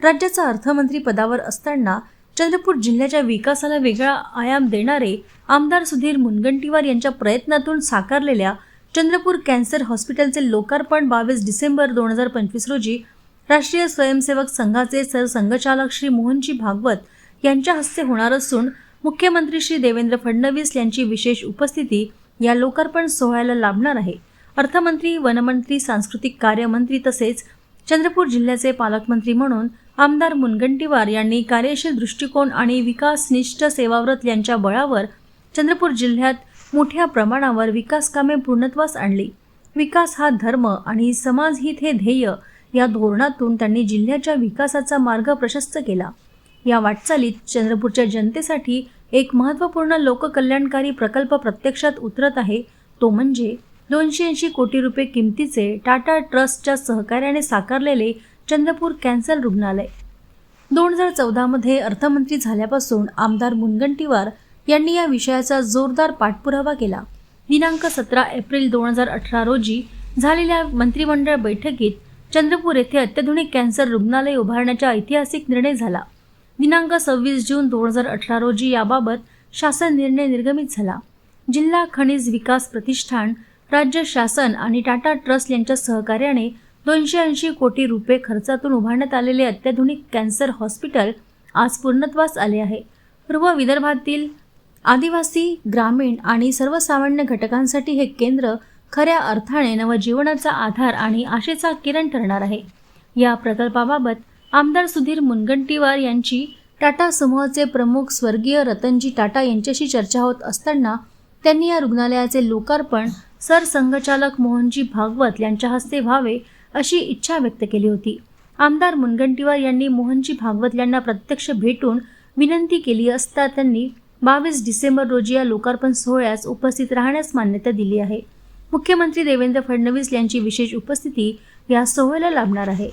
राज्याचा अर्थमंत्री पदावर असताना चंद्रपूर जिल्ह्याच्या विकासाला वेगळा आयाम देणारे आमदार सुधीर मुनगंटीवार यांच्या प्रयत्नातून साकारलेल्या चंद्रपूर कॅन्सर हॉस्पिटलचे लोकार्पण बावीस डिसेंबर दोन हजार पंचवीस रोजी राष्ट्रीय स्वयंसेवक संघाचे सरसंघचालक श्री मोहनजी भागवत यांच्या हस्ते होणार असून मुख्यमंत्री श्री देवेंद्र फडणवीस यांची विशेष उपस्थिती या लोकार्पण सोहळ्याला लाभणार आहे. अर्थमंत्री वनमंत्री सांस्कृतिक कार्यमंत्री तसेच चंद्रपूर जिल्ह्याचे पालकमंत्री म्हणून आमदार मुनगंटीवार यांनी कार्यशील दृष्टिकोन आणि विकासनिष्ठ सेवाव्रत यांच्या बळावर चंद्रपूर जिल्ह्यात मोठ्या प्रमाणावर विकास कामे पूर्णत्वास आणली. विकास हा धर्म आणि समाजहित हे ध्येय या धोरणातून त्यांनी जिल्ह्याच्या विकासाचा मार्ग प्रशस्त केला. या वाटचालीत चंद्रपूरच्या जनतेसाठी एक महत्त्वपूर्ण लोककल्याणकारी प्रकल्प प्रत्यक्षात उतरत आहे. तो म्हणजे दोनशे ऐंशी कोटी रुपये किमतीचे टाटा ट्रस्टच्या सहकार्याने साकारलेले चंद्रपूर कॅन्सर रुग्णालय. दोन हजार चौदामध्ये अर्थमंत्री झाल्यापासून आमदार मुनगंटीवार यांनी या विषयाचा जोरदार पाठपुरावा केला. दिनांक सतरा एप्रिल दोन हजार अठरा रोजी झालेल्या मंत्रिमंडळ बैठकीत चंद्रपूर येथे अत्याधुनिक कॅन्सर रुग्णालय उभारण्याचा ऐतिहासिक निर्णय झाला. दिनांक सव्वीस जून दोन हजार अठरा रोजी याबाबत शासन निर्णय निर्गमित झाला. जिल्हा खनिज विकास प्रतिष्ठान राज्य शासन आणि टाटा ट्रस्ट यांच्या सहकार्याने दोनशे ऐंशी कोटी रुपये खर्चातून उभारण्यात आलेले अत्याधुनिक कॅन्सर हॉस्पिटल आज पूर्णत्वास आले आहे. पूर्व विदर्भातील आदिवासी ग्रामीण आणि सर्वसामान्य घटकांसाठी हे केंद्र खऱ्या अर्थाने नवजीवनाचा आधार आणि आशेचा किरण ठरणार आहे. या प्रकल्पाबाबत आमदार सुधीर मुनगंटीवार यांची टाटा समूहाचे प्रमुख स्वर्गीय रतनजी टाटा यांच्याशी चर्चा होत असताना त्यांनी या रुग्णालयाचे लोकार्पण सरसंघचालक मोहनजी भागवत यांच्या हस्ते व्हावे अशी इच्छा व्यक्त केली होती. आमदार मुनगंटीवार यांनी मोहनजी भागवत यांना प्रत्यक्ष भेटून विनंती केली असता त्यांनी बावीस डिसेंबर रोजी या लोकार्पण सोहळ्यास उपस्थित राहण्यास मान्यता दिली आहे. मुख्यमंत्री देवेंद्र फडणवीस यांची विशेष उपस्थिती या सोहळ्याला लाभणार आहे.